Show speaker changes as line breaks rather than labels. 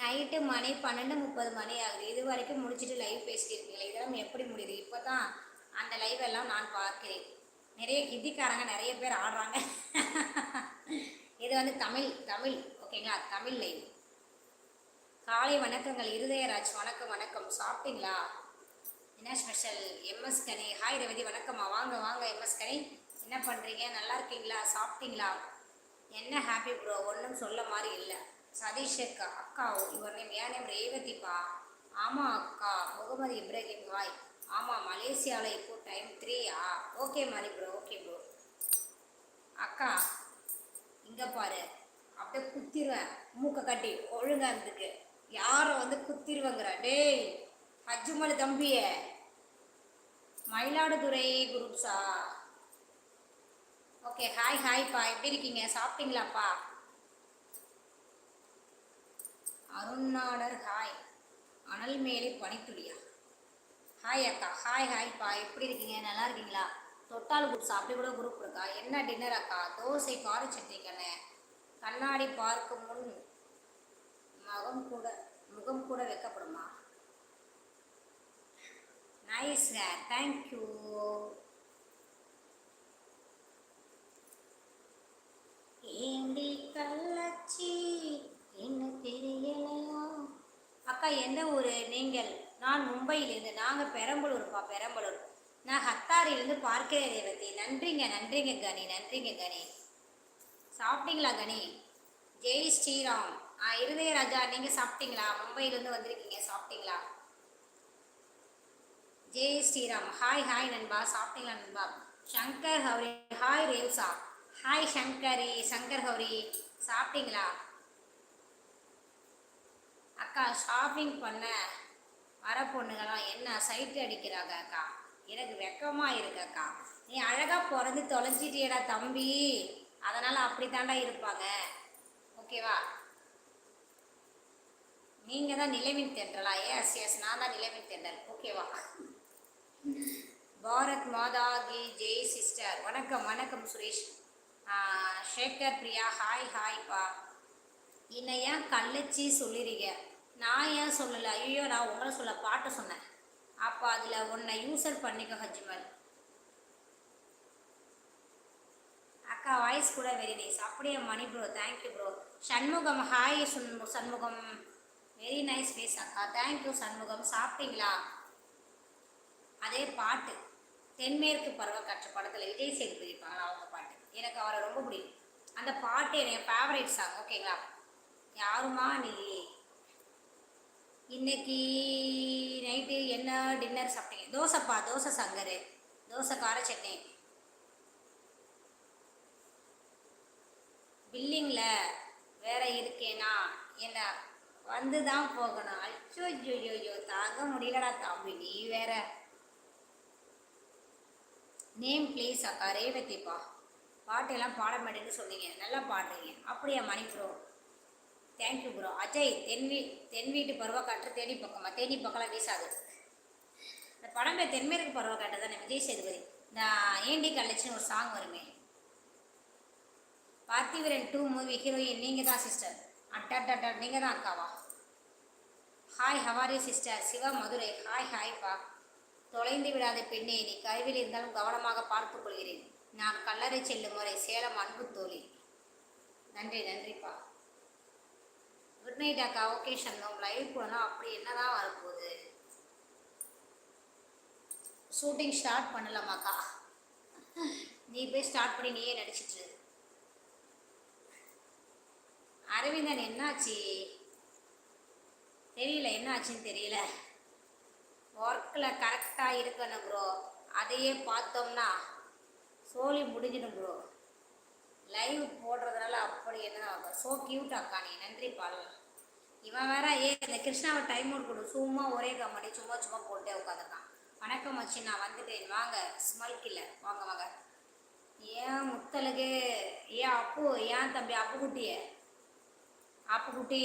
Night மணி பன்னெண்டு முப்பது மணி ஆகுது. இது வரைக்கும் முடிச்சுட்டு லைவ் பேசிட்டு இருக்கீங்களே? இதெல்லாம் எப்படி முடியுது? இப்போ தான் அந்த லைவ் எல்லாம் நான் பார்க்கிறேன். நிறைய ஹிந்திக்காரங்க நிறைய பேர் ஆடுறாங்க. இது வந்து தமிழ் தமிழ் ஓகேங்களா தமிழ் லைவ் காலை வணக்கங்கள். இருதயராஜ் வணக்கம் வணக்கம். சாப்பிட்டீங்களா? என்ன special MS Kani. Hi Revathi. வணக்கம்மா. வாங்க வாங்க எம்எஸ் கனி. என்ன பண்ணுறீங்க நல்லா இருக்கீங்களா? சாப்பிட்டீங்களா? என்ன ஹாப்பி ப்ரோ ஒன்றும் சொல்ல மாதிரி இல்லை. சதீஷ் அக்கா அக்கா இவர் நேம் ஏன் நேம் ரேவதிப்பா. ஆமாம் அக்கா முகமது இப்ராஹிம் ஹாய் ஆமாம் மலேசியாவில் இப்போ டைம் த்ரீயா ஓகே மாதிரி ப்ரோ ஓகே ப்ரோ அக்கா இங்கே பாரு. அப்படியே குத்திடுவேன் மூக்கை கட்டி ஒழுங்காக இருந்துக்கு. யாரை வந்து குத்திடுவேங்கிற டேய் அஜுமல் தம்பிய. மயிலாடுதுறை குரூப்ஸா ஓகே ஹாய் ஹாய்ப்பா எப்படி இருக்கீங்க? சாப்பிட்டீங்களாப்பா? அருணாடர் ஹாய். அனல் மேலே பனித்துளியா? ஹாய் அக்கா ஹாய் ஹாய்ப்பா எப்படி இருக்கீங்க? நல்லா இருக்கீங்களா? தொட்டால் குரூப்ஸ் அப்படி கூட குரூப் இருக்கா என்ன டின்னர் அக்கா? தோசை கார சட்னி கண்ணே கண்ணாடி பார்க்கும் முன் முகம் கூட முகம் கூட வைக்கப்படுமா? நைஸ் தேங்க்யூ ஏண்டி கள்ளச்சி என்ன தெரியலையா அக்கா எந்த ஊர்? நீங்கள். நான் மும்பையிலிருந்து. நாங்கள் பெரம்பலூர்ப்பா பெரம்பலூர். நான் ஹத்தாரிலிருந்து பார்க்கிறேன் ரேவதி. நன்றிங்க நன்றிங்க கனி. நன்றிங்க கனி. சாப்பிட்டீங்களா கனி? ஜெய் ஸ்ரீராம். ஆ இருதய ராஜா நீங்கள் சாப்பிட்டீங்களா? மும்பையிலேருந்து வந்திருக்கீங்க சாப்பிட்டீங்களா? ஜெய் ஸ்ரீராம். ஹாய் ஹாய் நண்பா. சாப்பிட்டீங்களா நண்பா? சங்கர் ஹவுரி. Hi ரேவ்சா hi Shankari. சங்கர் ஹவுரி. சாப்பிட்டீங்களா? அக்கா ஷாப்பிங் பண்ண வர பொண்ணுங்களாம் என்ன சைட்டு அடிக்கிறாங்க அக்கா? எனக்கு வெக்கமாக இருக்கு அக்கா. நீ அழகாக பிறந்து தொலைஞ்சிட்டியடா தம்பி. அதனால் அப்படி தாண்டா இருப்பாங்க. ஓகேவா? நீங்கள் தான் நிலைமின் தென்றலா? எஸ் எஸ் நான் தான் நிலைமின் தென்றல். ஓகேவா? பாரத் மாதா கி ஜெய் சிஸ்டர் வணக்கம் வணக்கம் சுரேஷ். ஷேகர் பிரியா ஹாய் ஹாய்ப்பா என்னை ஏன் கள்ளச்சி சொல்லிடுறீங்க நான் ஏன் சொல்லலை? ஐயோ நான் உங்களை சொல்ல பாட்டு சொன்னேன். அப்போ அதில் உன்னை யூசர் பண்ணிக்கோ ஹஜ்மல். அக்கா வாய்ஸ் கூட வெரி நைஸ் அப்படியே Mani bro thank you bro Shanmugam hi Sun Shanmugam. Very nice face அக்கா. Thank you Shanmugam. சாப்பிட்டீங்களா? அதே பாட்டு. தென்மேற்கு பருவக்காற்று படத்தில் விஜய் சேதுபதி இருப்பாங்களா அவங்க பாட்டு. எனக்கு அவரை ரொம்ப பிடிக்கும். அந்த பாட்டு எனக்கு ஃபேவரேட் சாங் ஓகேங்களா யாருமா நீ? இன்னைக்கு நைட்டு என்ன டின்னர் சாப்பிட்டீங்க? தோசைப்பா தோசை சங்கரு. தோசை கார சட்னி. பில்லிங்கில் வேற இருக்கேனா? என்ன? வந்து தான் போகணும். அச்சோ ஐயோ தாங்க முடியலடா தம்பி நீ வேற. நேம் ப்ளீஸ் அக்கா ரேவதிப்பா. பாட்டெல்லாம் பாட மாட்டேன்னு சொன்னீங்க. நல்லா பாடுறீங்க. அப்படியா Mani thank you bro Ajay தென் வீ தென் வீட்டு பருவக்காற்று தேனி பக்கமாக தேனி பக்கம்லாம் வீசாது. இந்த படம் பேர் தென்மேற்கு பருவக்காற்று தானே விஜய் சேதுபதி? இந்த ஏண்டி கலெக்ஷன் ஒரு சாங் வருமே. பார்த்திவரன் டூ மூவி ஹீரோயின் நீங்கள் தான் சிஸ்டர் அட்டா நீங்கள் தான் அக்காவா ஹாய் ஹவாரி சிஸ்டர் சிவா மதுரை. ஹாய் ஹாய்ப்பா தொலைந்து விடாத பெண்ணே நீ கருவில் இருந்தாலும் கவனமாக பார்த்துக் கொள்கிறேன். நான் கல்லறை செல்லும் முறை சேலம் அன்பு தோழி. நன்றி நன்றிப்பா குட் நைட் அக்கா ஓகே சண்முகம் லைவ் போனால் அப்படி என்னதான் வரப்போகுது? ஷூட்டிங் ஸ்டார்ட் பண்ணலாமாக்கா? நீ போய் ஸ்டார்ட் பண்ணி நீயே நடிச்சிட்டு அரவிந்தன் என்னாச்சு? தெரியல என்ன ஆச்சுன்னு தெரியல ஒர்க்கில் கரெக்டாக இருக்கணும் ப்ரோ அதையே பார்த்தோம்னா சோலி முடிஞ்சிடும் ப்ரோ லைவ் போடுறதுனால அப்படி என்ன ஆகும்? ஸோ கியூட் அக்கா நீ. நன்றி பால். இவன் வேற ஏ இந்த கிருஷ்ணாவை டைம் அவுட் கொடு. சும்மா ஒரே கம்பெனி சும்மா சும்மா போட்டே உட்காந்துருக்கான். வணக்கம் மச்சி நான் வந்துட்டேன். வாங்க ஸ்மல் கில்லர் வாங்க வாங்க. ஏன் முத்தலுக்கு ஏன் அப்பு ஏன் தம்பி அப்பு குட்டியே அப்பு குட்டி